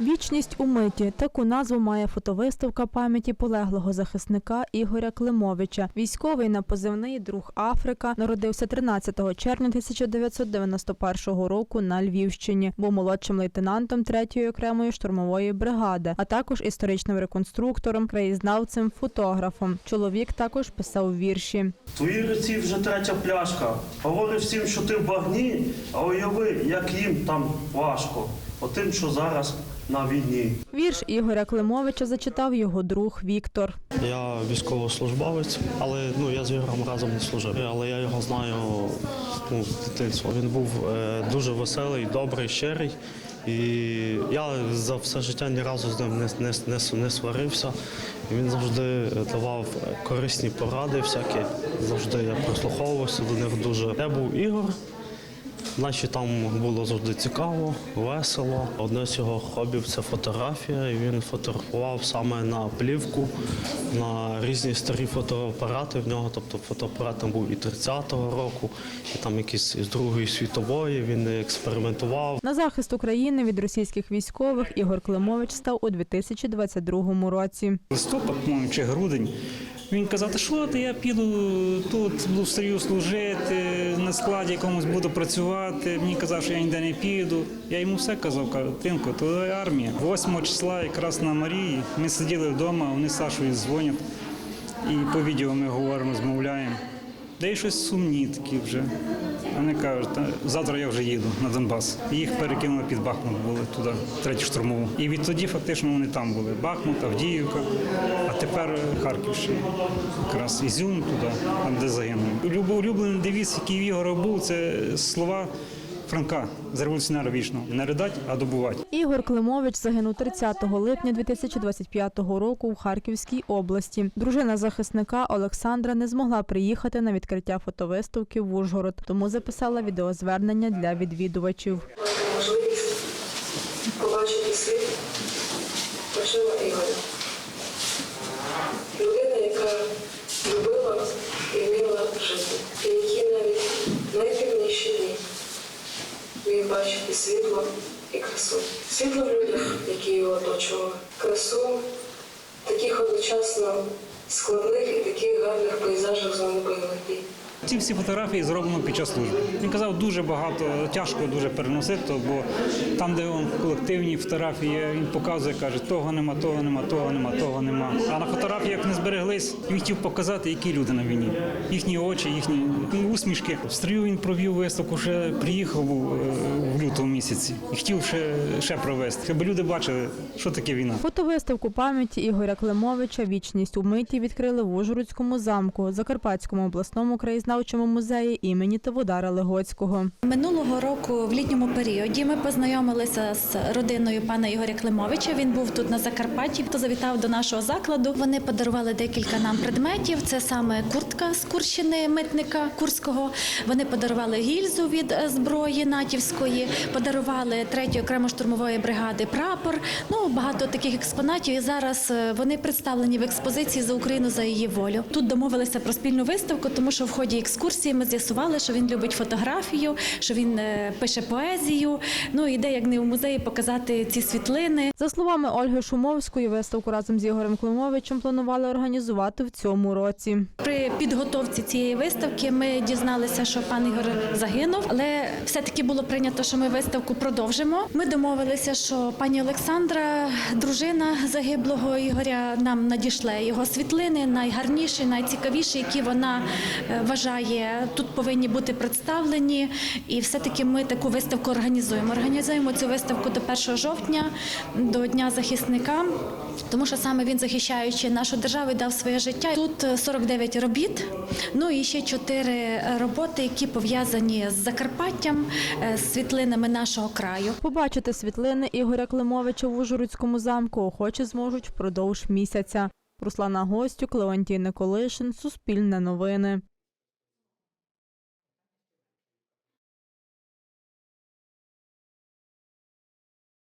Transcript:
Вічність у миті таку назву має фотовиставка пам'яті полеглого захисника Ігоря Климовича. Військовий на позивний друг Африка народився 13 червня 1991 року на Львівщині. Був молодшим лейтенантом 3-ї окремої штурмової бригади, а також історичним реконструктором, краєзнавцем, фотографом. Чоловік також писав вірші. В твоїй руці вже третя пляшка. Говори всім, що ти в багні, а уяви, як їм там важко. Отим, що зараз на війні. Вірш Ігоря Климовича зачитав його друг Віктор. Я військовослужбовець, але ну я з Ігорем разом не служив. Але я його знаю ну, з дитинства. Він був е, дуже веселий, добрий, щирий. І я за все життя ні разу з ним не, не, не, не сварився. І він завжди давав корисні поради, всякі. Завжди я прислуховувався до них дуже. Я був Ігор. Наші там було завжди цікаво, весело. Одне з його хобів це фотографія. І він фотографував саме на плівку, на різні старі фотоапарати в нього. Тобто фотоапарат там був і 30-го року, і там якісь із Другої світової. Він експериментував. На захист України від російських військових Ігор Климович став у 2022 році. листопад, по-моєму, чи грудень. Він казав, що ти, я піду тут, буду в стрію служити, на складі якомусь буду працювати. Мені казав, що я ніде не піду. Я йому все казав, кажу, Тинко, то армія. 8 числа якраз на Марії. Ми сиділи вдома, вони Сашою дзвонять. І по відео ми говоримо, розмовляємо. Де й щось сумні такі вже. Вони кажуть, завтра я вже їду на Донбас. Їх перекинули під Бахмут, були туди, третю штурмову. І відтоді фактично вони там були. Бахмут, Авдіївка, а тепер Харківщина. Якраз Ізюм туди, там де загинули. Улюблений девіз, який в Ігора був, це слова Франка з революціонера вічного. Не ридать, а добувати. Ігор Климович загинув 30 липня 2025 року в Харківській області. Дружина захисника Олександра не змогла приїхати на відкриття фотовиставки в Ужгород, тому записала відеозвернення для відвідувачів. можливість побачити світ очима Ігоря. Людина, яка любила і вміла жити, і які навіть дні бачити світло і красу. Світло в людях, які його оточували, красу таких одночасно складних і таких гарних пейзажах вами бойових дій. Ці всі фотографії зроблено під час служби. Він казав, дуже багато, тяжко дуже переносити, бо там, де он, колективні фотографії, він показує, каже, того нема, того нема, того нема, того нема. А на фотографіях не збереглись. Він хотів показати, які люди на війні. Їхні очі, їхні усмішки. В стрію він провів виставку, ще приїхав е, в лютому місяці і хотів ще, ще провести, щоб люди бачили, що таке війна. Фотовиставку пам'яті Ігоря Климовича Вічність у миті відкрили в Ужгородському замку, Закарпатському обласному краєзнавчому музеї імені Таводара Легоцького. Минулого року в літньому періоді ми познайомилися з родиною пана Ігоря Климовича. Він був тут на Закарпатті, хто завітав до нашого закладу. Вони подарували декілька нам предметів. Це саме куртка з Курщини, митника Курського. Вони подарували гільзу від е, зброї натівської, подарували третьої окремо штурмової бригади прапор. Ну багато таких експонатів. І зараз е, вони представлені в експозиції за Україну за її волю. Тут домовилися про спільну виставку, тому що в ході екскурсії ми з'ясували, що він любить фотографію, що він е, пише поезію. Ну і де як не в музеї показати ці світлини. За словами Ольги Шумовської, виставку разом з Ігорем Климовичем планували організувати в цьому році. При підготовці цієї виставки ми дізналися, що пан Ігор загинув, але все-таки було прийнято, що ми виставку продовжимо. Ми домовилися, що пані Олександра, дружина загиблого Ігоря, нам надішле його світлини, найгарніші, найцікавіші, які вона е, вважає, тут повинні бути представлені. І все-таки ми таку виставку організуємо. Організуємо цю виставку до 1 жовтня, до Дня захисника. Тому що саме він, захищаючи нашу державу, дав своє життя. Тут е, 49 робіт, ну і ще 4 роботи, які пов'язані з Закарпаттям, е, з світлинами нашого краю. Побачити світлини Ігоря Климовича в Ужгородському замку охочі зможуть впродовж місяця. Руслана Гостюк, Леонтій Николишин, Суспільне новини.